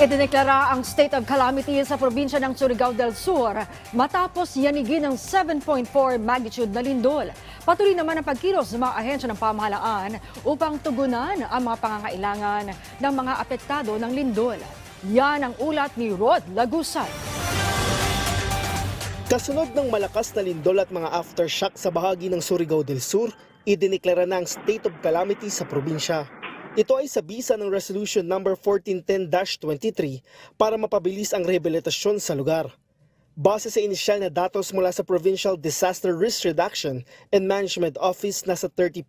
Idineklara ang state of calamity sa probinsya ng Surigao del Sur matapos yanigin ng 7.4 magnitude na lindol. Patuloy naman ang pagkilos ng mga ahensya ng pamahalaan upang tugunan ang mga pangangailangan ng mga apektado ng lindol. Yan ang ulat ni Rod Lagusan. Kasunod ng malakas na lindol at mga aftershock sa bahagi ng Surigao del Sur, idineklara na ang state of calamity sa probinsya. Ito ay sa bisa ng Resolution number 1410-23 para mapabilis ang rehabilitasyon sa lugar. Base sa inisyal na datos mula sa Provincial Disaster Risk Reduction and Management Office, nasa 30%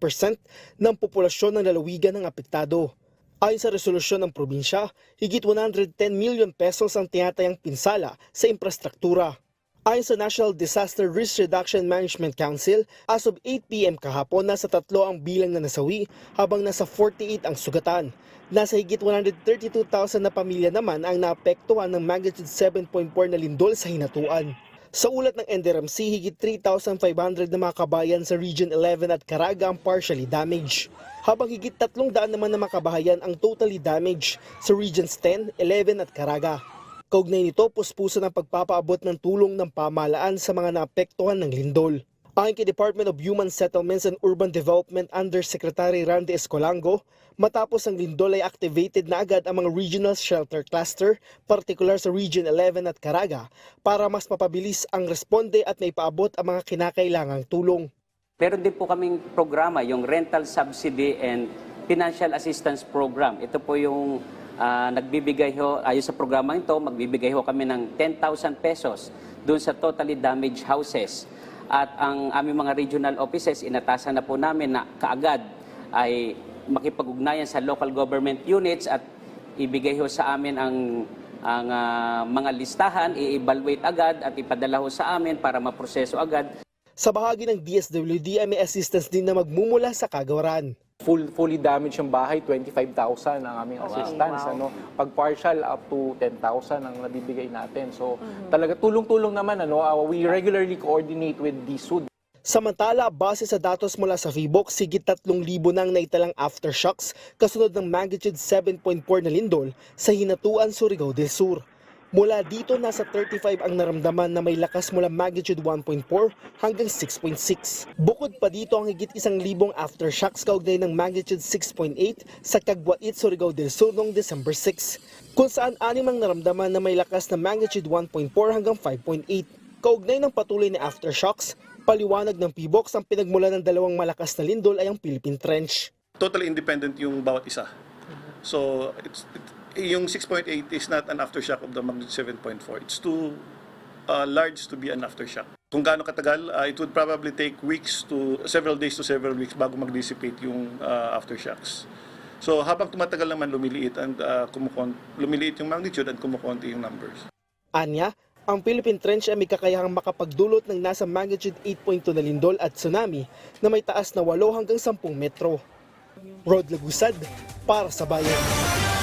ng populasyon ng lalawigan ng apektado. Ayon sa resolusyon ng probinsya, higit 110 million pesos ang tinatayang pinsala sa infrastruktura. Ayon sa National Disaster Risk Reduction Management Council, as of 8 p.m. kahapon, nasa tatlo ang bilang na nasawi habang nasa 48 ang sugatan. Nasa higit 132,000 na pamilya naman ang naapektuhan ng magnitude 7.4 na lindol sa hinatuan. Sa ulat ng NDRMC, higit 3,500 na mga kabayan sa Region 11 at Caraga ang partially damaged. Habang higit 300 naman na mga ang totally damaged sa Regions 10, 11 at Caraga. Kaugnay nito, puspuso ng pagpapaabot ng tulong ng pamahalaan sa mga naapektuhan ng lindol. Ayon kay Department of Human Settlements and Urban Development Undersecretary Randy Escolango, matapos ang lindol ay activated na agad ang mga regional shelter cluster, particular sa Region 11 at Caraga, para mas mapabilis ang responde at naipaabot ang mga kinakailangang tulong. Meron din po kaming programa, yung Rental Subsidy and Financial Assistance Program. Ito po yung ah, nagbibigay ho, ayon sa programa ito, magbibigay ho kami ng 10,000 pesos doon sa totally damaged houses. At ang aming mga regional offices, inatasan na po namin na kaagad ay makipag-ugnayan sa local government units at ibigay ho sa amin ang ang ah, mga listahan, i-evaluate agad at ipadala ho sa amin para maproseso agad. Sa bahagi ng DSWD ay may assistance din na magmumula sa kagawaran. Full, fully damaged yung bahay, 25,000 ang aming assistance. Ano? Pag partial, up to 10,000 ang nabibigay natin. So, talaga tulong-tulong naman. Ano? Uh, we regularly coordinate with DSUD. Samantala, base sa datos mula sa FIBOC, sigit 3,000 nang naitalang aftershocks kasunod ng magnitude 7.4 na lindol sa Hinatuan, Surigao del Sur. Mula dito, nasa 35 ang naramdaman na may lakas mula magnitude 1.4 hanggang 6.6. Bukod pa dito ang higit isang libong aftershocks kaugnay ng magnitude 6.8 sa Kagwait, Surigao del Sur noong December 6, kung saan anim ang naramdaman na may lakas na magnitude 1.4 hanggang 5.8. Kaugnay ng patuloy na aftershocks, paliwanag ng PBOX ang pinagmula ng dalawang malakas na lindol ay ang Philippine Trench. totally independent yung bawat isa. So, it's, it, yung 6.8 is not an aftershock of the magnitude 7.4. It's too uh, large to be an aftershock. Kung gaano katagal, uh, it would probably take weeks to several days to several weeks bago mag-dissipate yung uh, aftershocks. So, habang tumatagal naman lumiliit and uh, kumukon, lumiliit yung magnitude at kumukonti yung numbers. Anya, ang Philippine Trench ay may kakayahang makapagdulot ng nasa magnitude 8.2 na lindol at tsunami na may taas na 8 hanggang 10 metro. Rod Lagusad, para sa bayan.